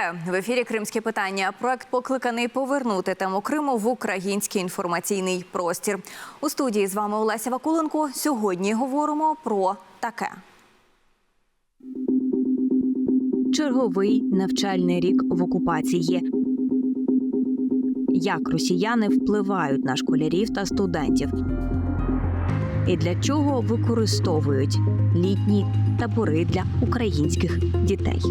Вітаю в ефірі Кримські питання. Проект покликаний повернути тему Криму в український інформаційний простір. У студії з вами Олеся Вакуленко. Сьогодні говоримо про таке. Черговий навчальний рік в окупації. Як росіяни впливають на школярів та студентів? І для чого використовують літні табори для українських дітей?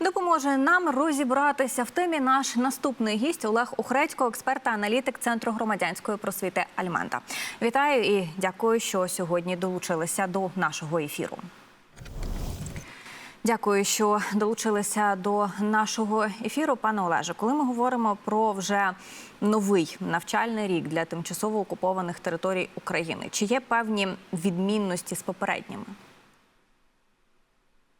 Допоможе нам розібратися в темі наш наступний гість Олег Охредько, експерт та аналітик Центру громадянської просвіти Альмента. Вітаю і дякую, що сьогодні долучилися до нашого ефіру. Дякую, що долучилися до нашого ефіру, пане Олеже. Коли ми говоримо про вже новий навчальний рік для тимчасово окупованих територій України, чи є певні відмінності з попередніми?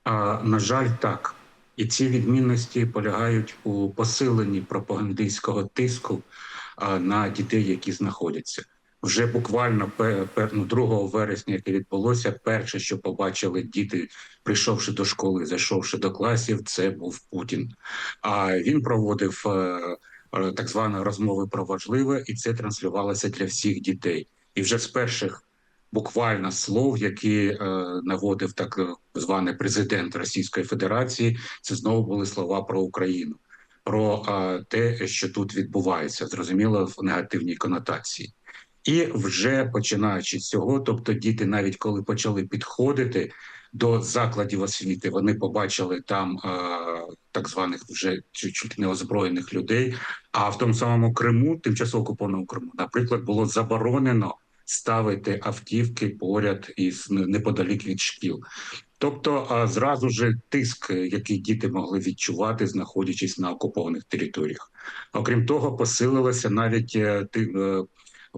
А, на жаль, так. І ці відмінності полягають у посиленні пропагандистського тиску на дітей, які знаходяться. Вже буквально пе- пе- ну, 2 вересня, яке відбулося, перше, що побачили діти, прийшовши до школи, зайшовши до класів, це був Путін. А він проводив е, е, так звані розмови про важливе, і це транслювалося для всіх дітей. І вже з перших буквально слов, які е, наводив так е, званий президент Російської Федерації, це знову були слова про Україну, про е, те, що тут відбувається, зрозуміло в негативній конотації. І вже починаючи з цього, тобто діти, навіть коли почали підходити до закладів освіти, вони побачили там е, так званих вже чуть-чуть неозброєних людей. А в тому самому Криму, тимчасово окупованому Криму, наприклад, було заборонено ставити автівки поряд із неподалік від шкіл. Тобто, зразу ж тиск, який діти могли відчувати, знаходячись на окупованих територіях. Окрім того, посилилося навіть е, ти- е,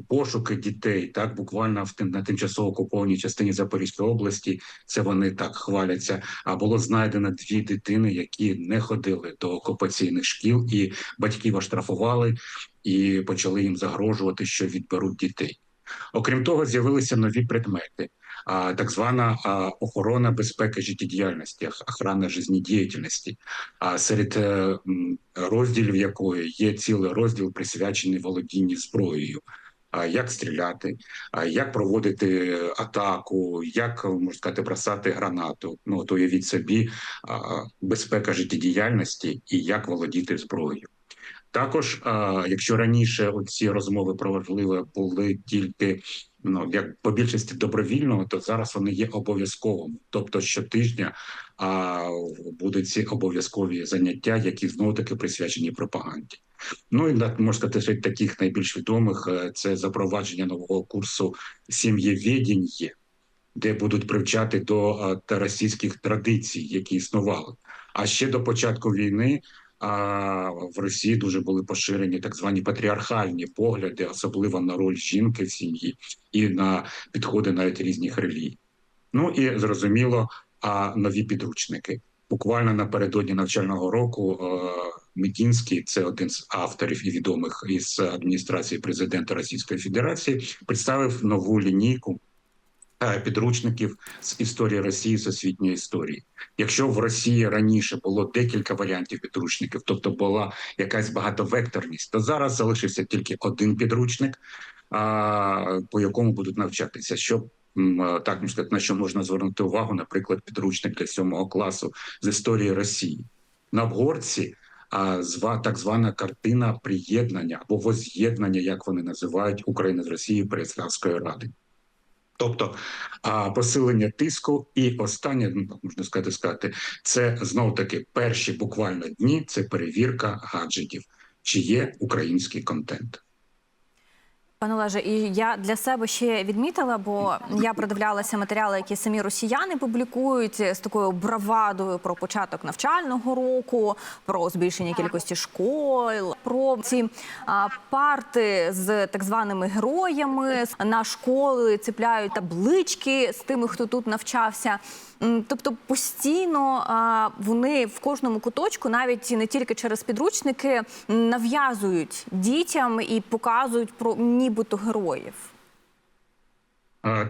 пошуки дітей, так буквально в тим на тимчасово окупованій частині Запорізької області. Це вони так хваляться. А було знайдено дві дитини, які не ходили до окупаційних шкіл, і батьків оштрафували і почали їм загрожувати, що відберуть дітей. Окрім того, з'явилися нові предмети, так звана охорона безпеки життєдіяльності, ох- охрана жизнедіяльності, а серед е, розділів якої є цілий розділ присвячений володінню зброєю. Як стріляти, як проводити атаку, як можна сказати, бросати гранату. Ну от уявіть собі безпека життєдіяльності і як володіти зброєю. Також, якщо раніше ці розмови про важливе були тільки ну як по більшості добровільного, то зараз вони є обов'язковими. Тобто щотижня а, будуть ці обов'язкові заняття, які знову таки присвячені пропаганді. Ну і можна сказати, що таких найбільш відомих е, це запровадження нового курсу сім'євєдіння, де будуть привчати до російських традицій, які існували. А ще до початку війни в Росії дуже були поширені так звані патріархальні погляди, особливо на роль жінки в сім'ї і на підходи навіть різних релігій. Ну і зрозуміло, а нові підручники. Буквально напередодні навчального року е, Медінський, це один з авторів і відомих із адміністрації президента Російської Федерації, представив нову лінійку підручників з історії Росії з освітньої історії. Якщо в Росії раніше було декілька варіантів підручників, тобто була якась багатовекторність, то зараз залишився тільки один підручник, по якому будуть навчатися. Щоб е, так можна сказати, на що можна звернути увагу, наприклад, підручник для сьомого класу з історії Росії на обгорці. А зва так звана картина приєднання або воз'єднання, як вони називають України з Росією Переславської ради. Тобто а, посилення тиску, і останнє ну, можна сказати, сказати, це знов таки перші буквально дні. Це перевірка гаджетів, чи є український контент. Пане Олеже, і я для себе ще відмітила, бо я продивлялася матеріали, які самі росіяни публікують з такою бравадою про початок навчального року, про збільшення кількості школ, про ці а, парти з так званими героями на школи цепляють таблички з тими, хто тут навчався. Тобто постійно а, вони в кожному куточку, навіть не тільки через підручники, нав'язують дітям і показують про нібито героїв.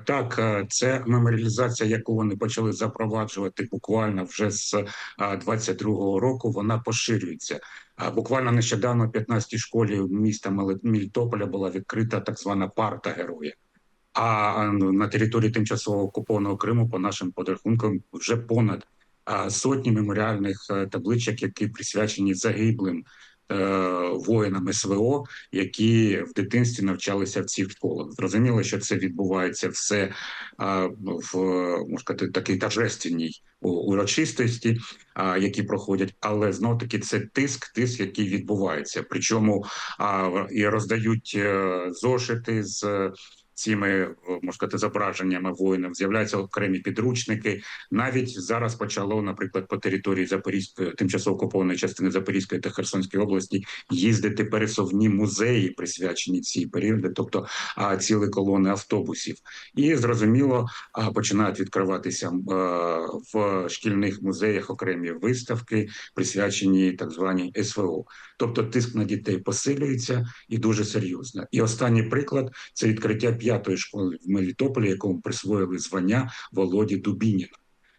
Так, е, це меморіалізація, яку вони почали запроваджувати буквально вже з 22-го року. Вона поширюється. Буквально нещодавно в 15-й школі міста Мелітополя була відкрита так звана парта героя. А ну, на території тимчасово окупованого Криму, по нашим подрахункам, вже понад сотні меморіальних е, табличок, які присвячені загиблим е, воїнам СВО, які в дитинстві навчалися в цих школах. Зрозуміло, що це відбувається все в можна сказати, такій торжественній урочистості, які проходять, але знов таки це тиск, тиск, який відбувається. Причому і роздають е, зошити з. Е, Цими е, можна сказати, зображеннями воїнів з'являються окремі підручники. Навіть зараз почало, наприклад, по території Запорізької тимчасово окупованої частини Запорізької та Херсонської області їздити пересувні музеї, присвячені цій періоди, тобто а, цілі колони автобусів. І зрозуміло, починають відкриватися е, в шкільних музеях окремі виставки, присвячені так званій СВО. Тобто тиск на дітей посилюється і дуже серйозно. І останній приклад це відкриття п'ятої школи в Мелітополі, якому присвоїли звання Володі Дубініна.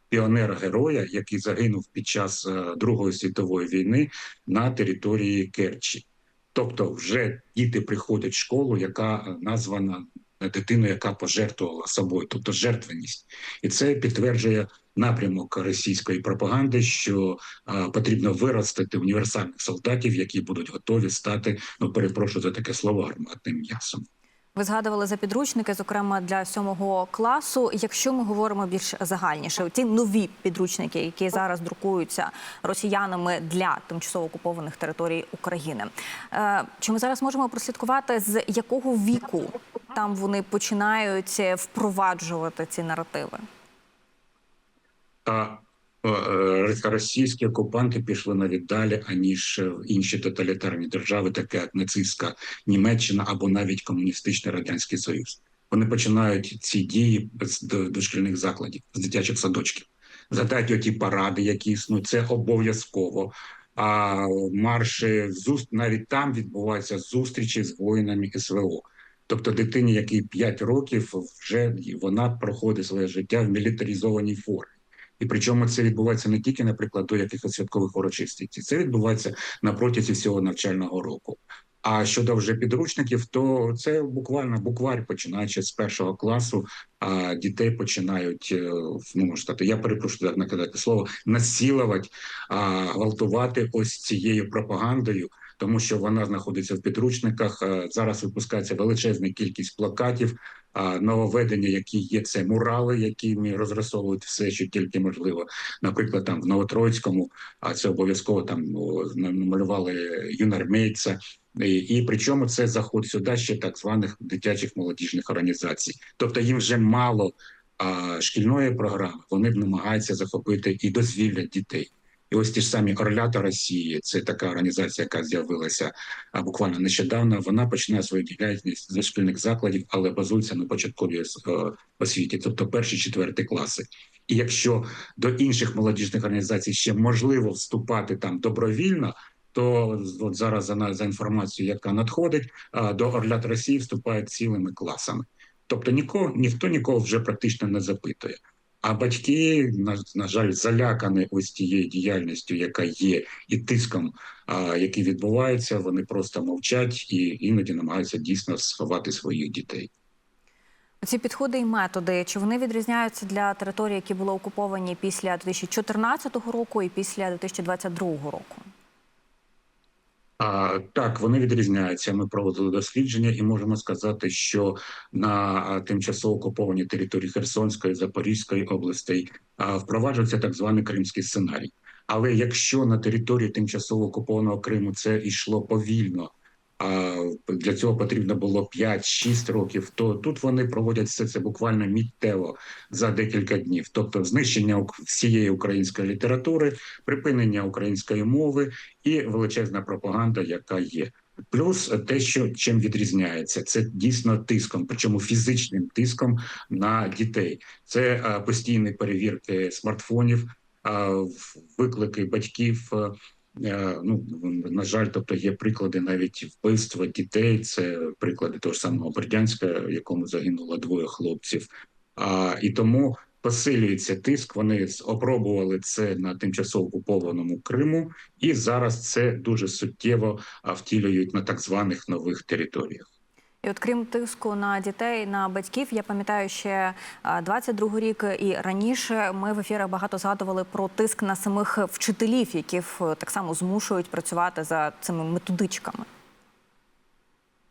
Піонера героя, який загинув під час е, Другої світової війни на території Керчі. Тобто, вже діти приходять в школу, яка е, названа дитиною, яка пожертвувала собою, тобто жертвеність, і це підтверджує напрямок російської пропаганди, що а, потрібно виростити універсальних солдатів, які будуть готові стати, ну перепрошую за таке слово, гарматним м'ясом. Ви згадували за підручники, зокрема для сьомого класу. Якщо ми говоримо більш загальніше, ті нові підручники, які зараз друкуються росіянами для тимчасово окупованих територій України, е, чи ми зараз можемо прослідкувати з якого віку там вони починають впроваджувати ці наративи? Та е, російські окупанти пішли навіть далі, аніж інші тоталітарні держави, такі як нацистська Німеччина або навіть комуністичний радянський Союз. Вони починають ці дії з дошкільних закладів, з дитячих садочків. Згадайте оті паради, які існують, це обов'язково. А марші зуст навіть там відбуваються зустрічі з воїнами СВО. Тобто дитині, якій 5 років, вже вона проходить своє життя в мілітаризованій формі. І причому це відбувається не тільки, наприклад, до якихось святкових урочистостей, це відбувається на протязі всього навчального року. А щодо вже підручників, то це буквально букварь, починаючи з першого класу, а дітей починають е, ну можна сказати, я перепрошую так наказати слово насілувати, а, гвалтувати ось цією пропагандою. Тому що вона знаходиться в підручниках. Е, Зараз випускається величезна кількість плакатів, нововведення, які є, це мурали, якими розрисовують все, що тільки можливо. Наприклад, там в Новотроїцькому, а це обов'язково там намалювали юнармейця. І, і причому це заход сюди ще так званих дитячих молодіжних організацій. Тобто їм вже мало а, шкільної програми, вони намагаються захопити і дозвілля дітей. І ось ті ж самі Орлята Росії, це така організація, яка з'явилася буквально нещодавно. Вона починає свою діяльність з шкільних закладів, але базується на початковій е, освіті, тобто перші четверті класи. І якщо до інших молодіжних організацій ще можливо вступати там добровільно, то от зараз за, за інформацією, яка надходить, а, до Орлят Росії вступають цілими класами. Тобто нікого, ніхто нікого вже практично не запитує. А батьки, на, на жаль, залякані ось тією діяльністю, яка є, і тиском, а, який відбувається, вони просто мовчать і іноді намагаються дійсно сховати своїх дітей. Ці підходи і методи чи вони відрізняються для територій, які були окуповані після 2014 року і після 2022 року? А, так, вони відрізняються. Ми проводили дослідження і можемо сказати, що на тимчасово окупованій території Херсонської Запорізької областей впроваджується так званий кримський сценарій. Але якщо на території тимчасово окупованого Криму це йшло повільно, для цього потрібно було 5-6 років, то тут вони проводять все це буквально миттєво за декілька днів, тобто знищення всієї української літератури, припинення української мови і величезна пропаганда, яка є. Плюс те, що чим відрізняється, це дійсно тиском, причому фізичним тиском на дітей. Це постійні перевірки смартфонів, виклики батьків. Е, Ну на жаль, тобто є приклади навіть вбивства дітей. Це приклади того ж самого Бердянська, в якому загинуло двоє хлопців. А і тому посилюється тиск. Вони опробували це на тимчасово окупованому Криму, і зараз це дуже суттєво втілюють на так званих нових територіях. І от крім тиску на дітей, на батьків, я пам'ятаю ще 22 рік і раніше ми в ефірах багато згадували про тиск на самих вчителів, яких так само змушують працювати за цими методичками.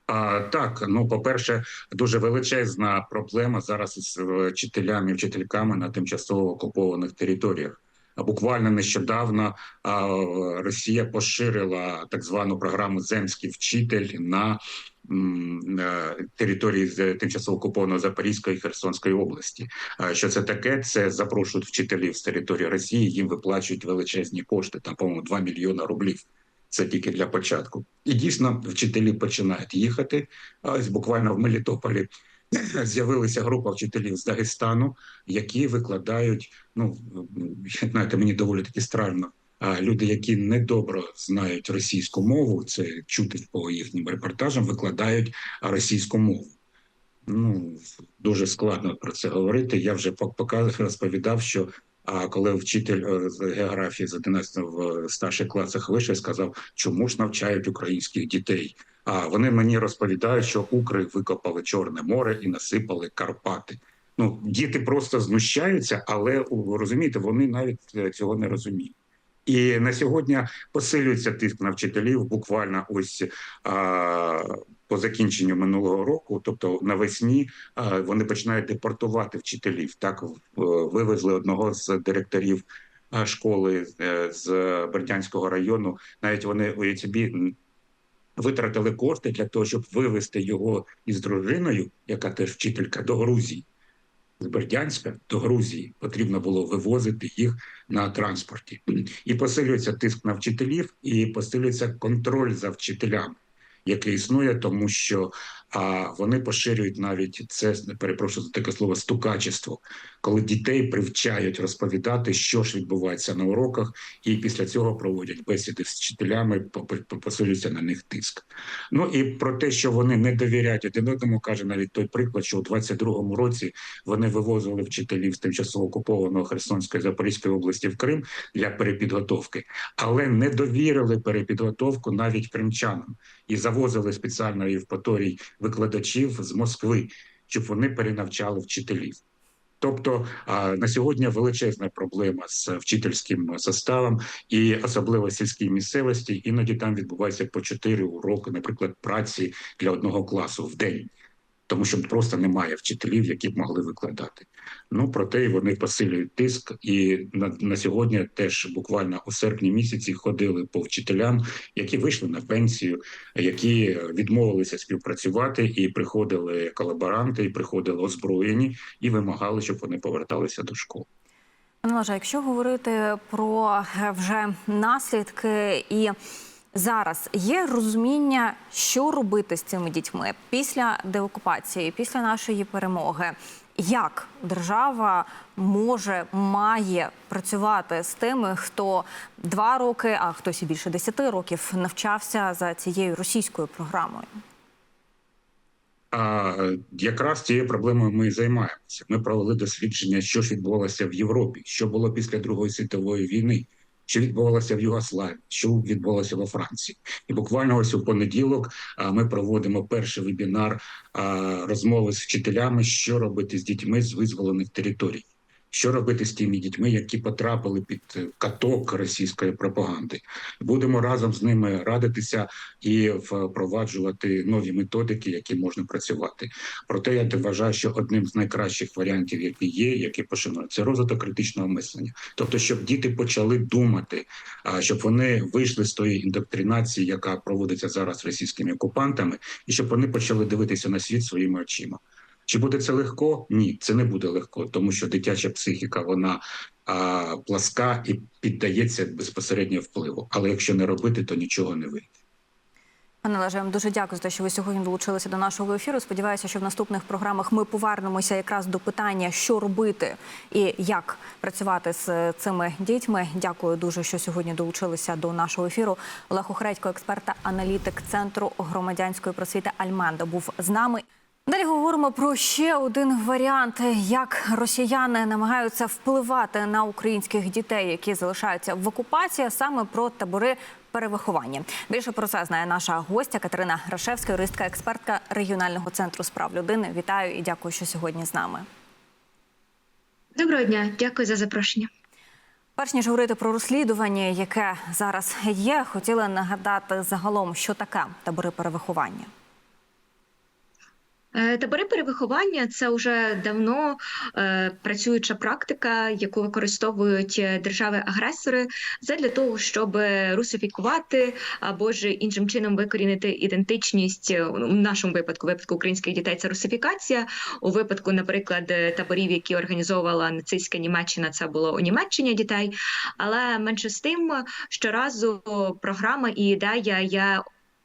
А, так, ну по-перше, дуже величезна проблема зараз із е, вчителями і вчительками на тимчасово окупованих територіях. Буквально нещодавно Росія поширила так звану програму Земський вчитель на е, території з тимчасово окупованої Запорізької і Херсонської області. Що це таке? Це запрошують вчителів з території Росії. Їм виплачують величезні кошти, там по-моєму 2 мільйона рублів. Це тільки для початку. І дійсно вчителі починають їхати. Ось буквально в Мелітополі з'явилася група вчителів з Дагестану, які викладають. Ну знаєте, мені доволі таки странно. А люди, які недобре знають російську мову, це чути по їхнім репортажам, викладають російську мову. Ну дуже складно про це говорити. Я вже показав, розповідав, що а коли вчитель е, з географії з 11 в старших класах вище сказав, чому ж навчають українських дітей? А вони мені розповідають, що укри викопали Чорне море і насипали Карпати. Ну діти просто знущаються, але розумієте, вони навіть е, цього не розуміють. І на сьогодні посилюється тиск на вчителів. Буквально ось а, по закінченню минулого року, тобто навесні, а, вони починають депортувати вчителів. Так вивезли одного з директорів школи е, з Бердянського району. Навіть вони у собі витратили кошти для того, щоб вивезти його із дружиною, яка теж вчителька до Грузії. З Бердянська до Грузії потрібно було вивозити їх на транспорті, і посилюється тиск на вчителів, і посилюється контроль за вчителями, який існує, тому що а вони поширюють навіть це перепрошую за таке слово стукачество, коли дітей привчають розповідати, що ж відбувається на уроках, і після цього проводять бесіди з вчителями, посилюється на них тиск. Ну і про те, що вони не довіряють один одному, каже навіть той приклад, що у 22-му році вони вивозили вчителів з тимчасово окупованого Херсонської Запорізької області в Крим для перепідготовки, але не довірили перепідготовку навіть кримчанам і завозили спеціально Євпаторій викладачів з Москви, щоб вони перенавчали вчителів. Тобто на сьогодні величезна проблема з вчительським составом, і особливо сільській місцевості. Іноді там відбувається по чотири уроки, наприклад, праці для одного класу в день тому що просто немає вчителів, які б могли викладати. Ну проте вони посилюють тиск, і на, на сьогодні теж буквально у серпні місяці ходили по вчителям, які вийшли на пенсію, які відмовилися співпрацювати, і приходили колаборанти, і приходили озброєні і вимагали, щоб вони поверталися до школи. Пане якщо говорити про е, вже наслідки і зараз є розуміння, що робити з цими дітьми після деокупації, після нашої перемоги. Як держава може має працювати з тими, хто два роки, а хтось і більше десяти років навчався за цією російською програмою? А якраз цією проблемою ми і займаємося. Ми провели дослідження, що ж відбувалося в Європі, що було після Другої світової війни що відбувалося в Югославії, що відбувалося во Франції, і буквально ось у понеділок ми проводимо перший вебінар розмови з вчителями, що робити з дітьми з визволених територій. Що робити з тими дітьми, які потрапили під каток російської пропаганди? Будемо разом з ними радитися і впроваджувати нові методики, які можна працювати. Проте я вважаю, що одним з найкращих варіантів, які є, які пошанують, це розвиток критичного мислення. Тобто, щоб діти почали думати, щоб вони вийшли з тої індоктринації, яка проводиться зараз російськими окупантами, і щоб вони почали дивитися на світ своїми очима. Чи буде це легко? Ні, це не буде легко, тому що дитяча психіка вона а, пласка і піддається безпосередньо впливу. Але якщо не робити, то нічого не вийде. Пане Олеже, я вам дуже дякую за те, що ви сьогодні долучилися до нашого ефіру. Сподіваюся, що в наступних програмах ми повернемося якраз до питання, що робити і як працювати з цими дітьми. Дякую дуже, що сьогодні долучилися до нашого ефіру. Олег Охредько, експерт та аналітик центру громадянської просвіти Альменда, був з нами. Далі говоримо про ще один варіант, як росіяни намагаються впливати на українських дітей, які залишаються в окупації, саме про табори перевиховання. Більше про це знає наша гостя Катерина Рашевська, юристка, експертка регіонального центру справ людини. Вітаю і дякую, що сьогодні з нами. Доброго дня, дякую за запрошення. Перш ніж говорити про розслідування, яке зараз є, хотіла нагадати загалом, що таке табори перевиховання. Е, Табори перевиховання це вже давно е, працююча практика, яку використовують е, держави-агресори для того, щоб русифікувати або ж іншим чином викорінити ідентичність в нашому випадку, випадку українських дітей, це русифікація. У випадку, наприклад, таборів, які організовувала нацистська Німеччина, це було у Німеччині дітей. Але менше з тим, щоразу програма і ідея є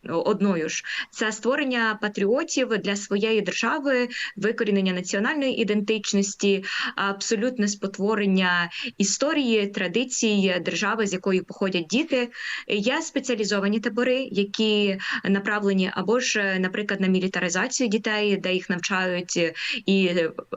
одною ж це створення патріотів для своєї держави, викорінення національної ідентичності, абсолютне спотворення історії, традицій держави, з якої походять діти. Є спеціалізовані табори, які направлені або ж, наприклад, на мілітаризацію дітей, де їх навчають і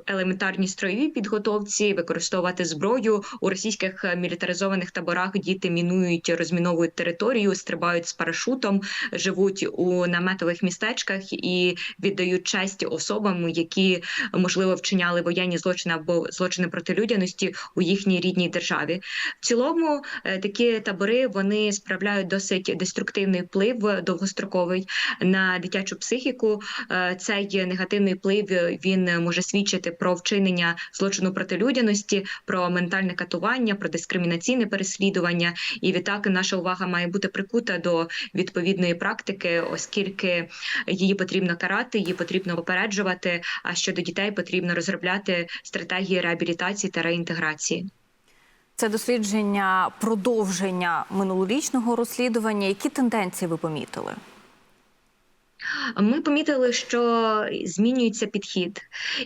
елементарній строєвій підготовці, використовувати зброю у російських мілітаризованих таборах. Діти мінують, розміновують територію, стрибають з парашутом, живуть у наметових містечках і віддають честь особам, які можливо вчиняли воєнні злочини або злочини проти людяності у їхній рідній державі. В цілому е, такі табори вони справляють досить деструктивний вплив довгостроковий на дитячу психіку. Е, Цей негативний вплив е, він може свідчити про вчинення злочину проти людяності, про ментальне катування, про дискримінаційне переслідування. І відтак наша увага має бути прикута до відповідної практики, оскільки її потрібно карати, її потрібно попереджувати. А щодо дітей потрібно розробляти стратегії реабілітації та реінтеграції. Це дослідження продовження минулорічного розслідування. Які тенденції ви помітили? Ми помітили, що змінюється підхід,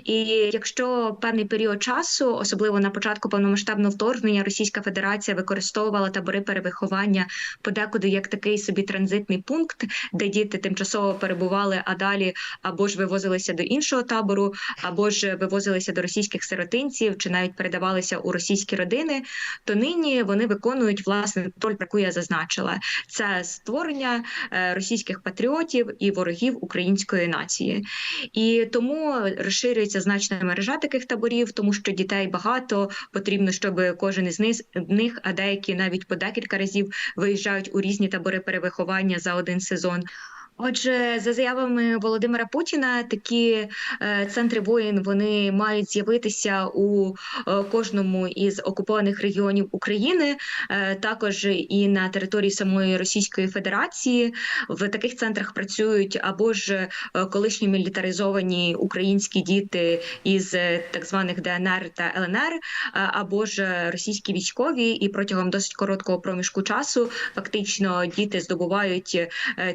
і якщо певний період часу, особливо на початку повномасштабного вторгнення, Російська Федерація використовувала табори перевиховання подекуди як такий собі транзитний пункт, де діти тимчасово перебували, а далі або ж вивозилися до іншого табору, або ж вивозилися до російських сиротинців, чи навіть передавалися у російські родини, то нині вони виконують власне роль, яку я зазначила, це створення е, російських патріотів і ворогів української нації, і тому розширюється значна мережа таких таборів, тому що дітей багато потрібно, щоб кожен із них, а деякі навіть по декілька разів виїжджають у різні табори перевиховання за один сезон. Отже, за заявами Володимира Путіна, такі е, центри воїн вони мають з'явитися у е, кожному із окупованих регіонів України, е, також і на території самої Російської Федерації. В таких центрах працюють або ж колишні мілітаризовані українські діти із так званих ДНР та ЛНР, або ж російські військові, і протягом досить короткого проміжку часу фактично діти здобувають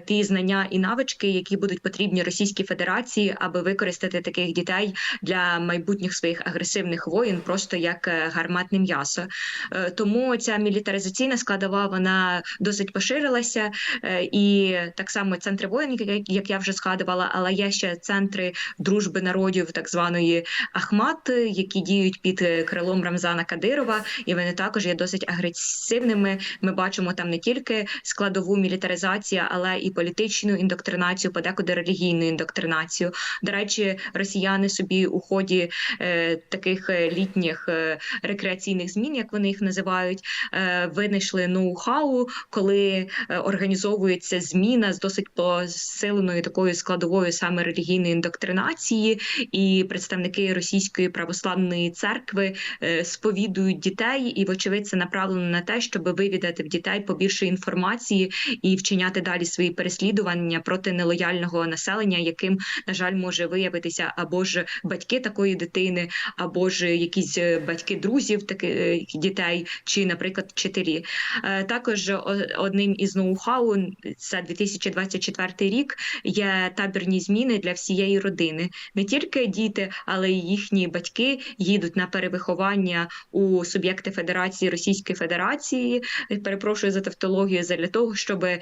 ті знання і навички, які будуть потрібні Російській Федерації, аби використати таких дітей для майбутніх своїх агресивних воїн, просто як е, гарматне м'ясо. Е, Тому ця мілітаризаційна складова вона досить поширилася, Е, і так само центри воїн, як- я вже згадувала, але є ще центри дружби народів, так званої Ахмат, які діють під крилом Рамзана Кадирова, і вони також є досить агресивними. Ми бачимо там не тільки складову мілітаризацію, але і політичну індоктринацію, подекуди релігійну індоктринацію. До речі, росіяни собі у ході е, таких е, літніх е, рекреаційних змін, як вони їх називають, е, винайшли ноу-хау, коли е, організовується зміна з досить посиленою такою складовою саме релігійної індоктринації, і представники російської православної церкви е, сповідують дітей, і вочевидь це направлено на те, щоб вивідати в дітей побільше інформації і вчиняти далі свої переслідування виховання проти нелояльного населення, яким на жаль може виявитися або ж батьки такої дитини, або ж якісь е, батьки друзів таких дітей, чи, наприклад, вчителі. Е, Також одним із ноу-хау за 2024 рік є табірні зміни для всієї родини. Не тільки діти, але й їхні батьки їдуть на перевиховання у суб'єкти Федерації Російської Федерації. Е, Перепрошую за тавтологію, для того, щоб е,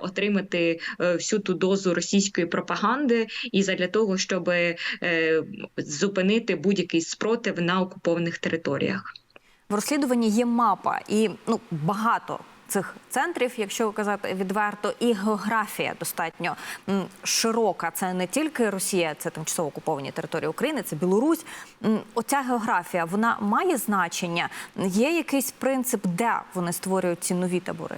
отримати е, всю ту дозу російської пропаганди, і для того, щоб е, зупинити будь-який спротив на окупованих територіях. В розслідуванні є мапа і ну багато. Цих центрів, якщо казати відверто, і географія достатньо широка. Це не тільки Росія, це тимчасово окуповані території України, це Білорусь. Оця географія вона має значення. Є якийсь принцип, де вони створюють ці нові табори?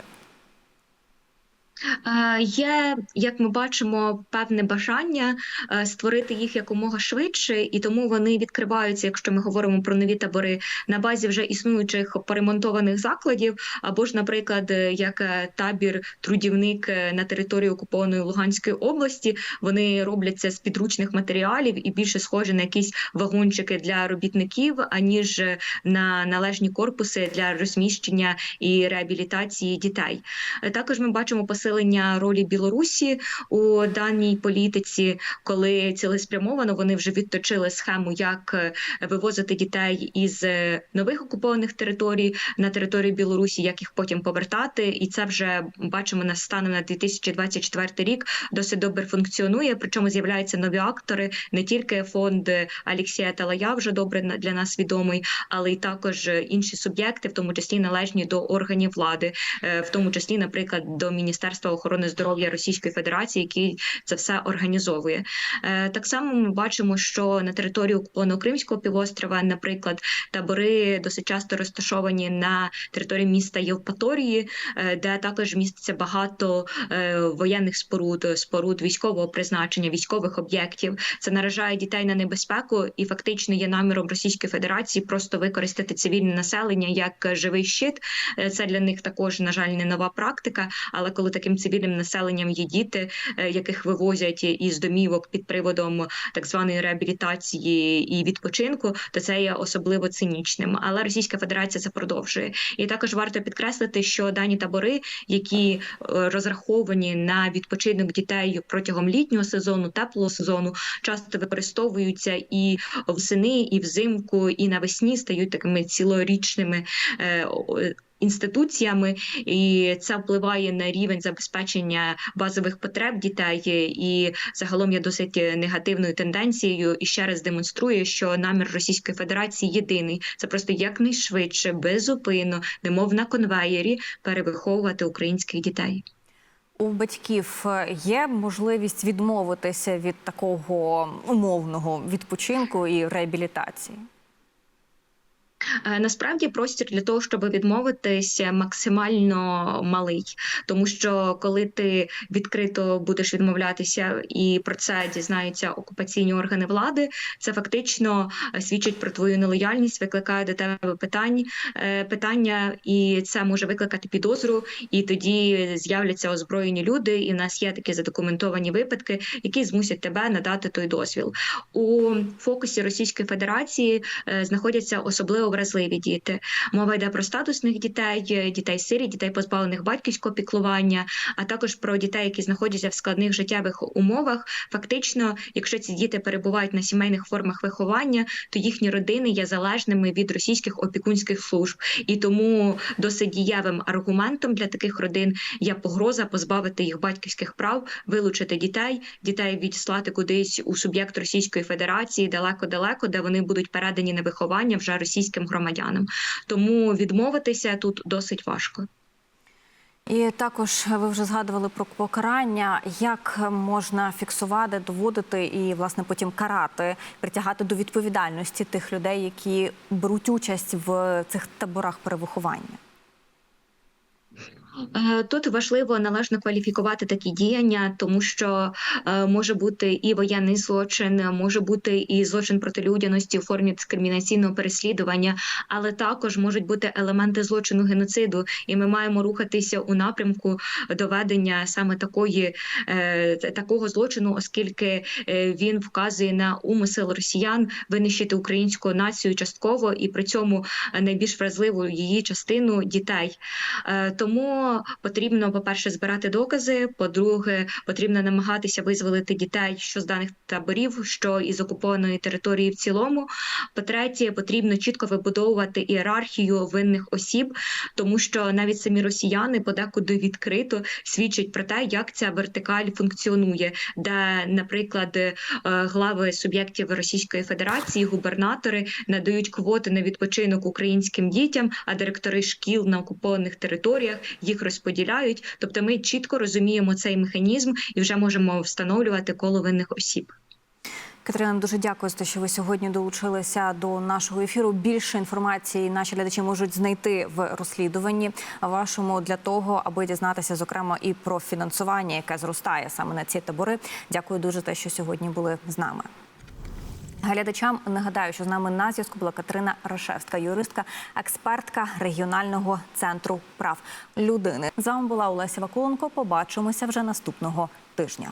Е, Є, як ми бачимо, певне бажання е, створити їх якомога швидше, і тому вони відкриваються, якщо ми говоримо про нові табори, на базі вже існуючих поремонтованих закладів, або ж, наприклад, е, як табір трудівник на території окупованої Луганської області. Вони робляться з підручних матеріалів і більше схожі на якісь вагончики для робітників, аніж на належні корпуси для розміщення і реабілітації дітей. Також ми бачимо посилення ролі Білорусі у даній політиці, коли цілеспрямовано вони вже відточили схему, як е, вивозити дітей із е, нових окупованих територій на територію Білорусі, як їх потім повертати. І це вже бачимо на станом на 2024 рік досить добре функціонує. Причому з'являються нові актори, не тільки фонд Алексія Талая вже добре для нас відомий, але й також е, інші суб'єкти, в тому числі належні до органів влади, е, в тому числі, наприклад, до Міністерства охорони здоров'я Російської Федерації, який це все організовує. Е, Так само ми бачимо, що на території окупованого Кримського півострова, наприклад, табори досить часто розташовані на території міста Євпаторії, е, де також міститься багато е, воєнних споруд, споруд військового призначення, військових об'єктів. Це наражає дітей на небезпеку і фактично є наміром Російської Федерації просто використати цивільне населення як живий щит. Це для них також, на жаль, не нова практика. Але коли таким цивільним населенням є діти, е, яких вивозять із домівок під приводом так званої реабілітації і відпочинку, то це є особливо цинічним. Але Російська Федерація це продовжує. І також варто підкреслити, що дані табори, які е, розраховані на відпочинок дітей протягом літнього сезону, теплого сезону, часто використовуються і восени, і взимку, і навесні стають такими цілорічними. Інституціями, і це впливає на рівень забезпечення базових потреб дітей, і загалом є досить негативною тенденцією. І ще раз демонструє, що намір Російської Федерації єдиний це просто якнайшвидше, безупинно, немов на конвеєрі, перевиховувати українських дітей. У батьків є можливість відмовитися від такого умовного відпочинку і реабілітації. Е, Насправді простір для того, щоб відмовитися, максимально малий, тому що коли ти відкрито будеш відмовлятися, і про це дізнаються окупаційні органи влади, це фактично е, свідчить про твою нелояльність, викликає до тебе питань, е, питання, і це може викликати підозру. І тоді з'являться озброєні люди. І в нас є такі задокументовані випадки, які змусять тебе надати той дозвіл. У фокусі Російської Федерації е, знаходяться особливо вразливі діти. Мова йде про статусних дітей, е, дітей сирі, дітей позбавлених батьківського піклування, а також про дітей, які знаходяться в складних життєвих умовах. Фактично, якщо ці діти перебувають на сімейних формах виховання, то їхні родини є залежними від російських опікунських служб, і тому досить дієвим аргументом для таких родин є погроза позбавити їх батьківських прав, вилучити дітей, дітей відслати кудись у суб'єкт Російської Федерації далеко-далеко, де вони будуть передані на виховання вже російським громадянам. Тому відмовитися тут досить важко. І також ви вже згадували про покарання, як можна фіксувати, доводити і власне потім карати, притягати до відповідальності тих людей, які беруть участь в цих таборах перевиховання. Е, Тут важливо належно кваліфікувати такі діяння, тому що е, може бути і воєнний злочин, може бути і злочин проти людяності у формі дискримінаційного переслідування, але також можуть бути елементи злочину геноциду, і ми маємо рухатися у напрямку доведення саме такої е, такого злочину, оскільки він вказує на умисел росіян винищити українську націю частково і при цьому найбільш вразливу її частину дітей. Е, Тому потрібно, по-перше, збирати докази. По-друге, потрібно намагатися визволити дітей, що з даних таборів, що із окупованої території в цілому. По-третє, потрібно чітко вибудовувати ієрархію винних осіб, тому що навіть самі росіяни подекуди відкрито свідчать про те, як ця вертикаль функціонує, де, наприклад, е, глави суб'єктів Російської Федерації, губернатори надають квоти на відпочинок українським дітям, а директори шкіл на окупованих територіях їх розподіляють. Тобто, ми чітко розуміємо цей механізм і вже можемо встановлювати коло винних осіб. Катерина, дуже дякую за те, що ви сьогодні долучилися до нашого ефіру. Більше інформації наші глядачі можуть знайти в розслідуванні вашому для того, аби дізнатися, зокрема, і про фінансування, яке зростає саме на ці табори. Дякую дуже за те, що сьогодні були з нами. Глядачам нагадаю, що з нами на зв'язку була Катерина Рошевська, юристка, експертка регіонального центру прав людини. З вами була Олеся Вакуленко. Побачимося вже наступного тижня.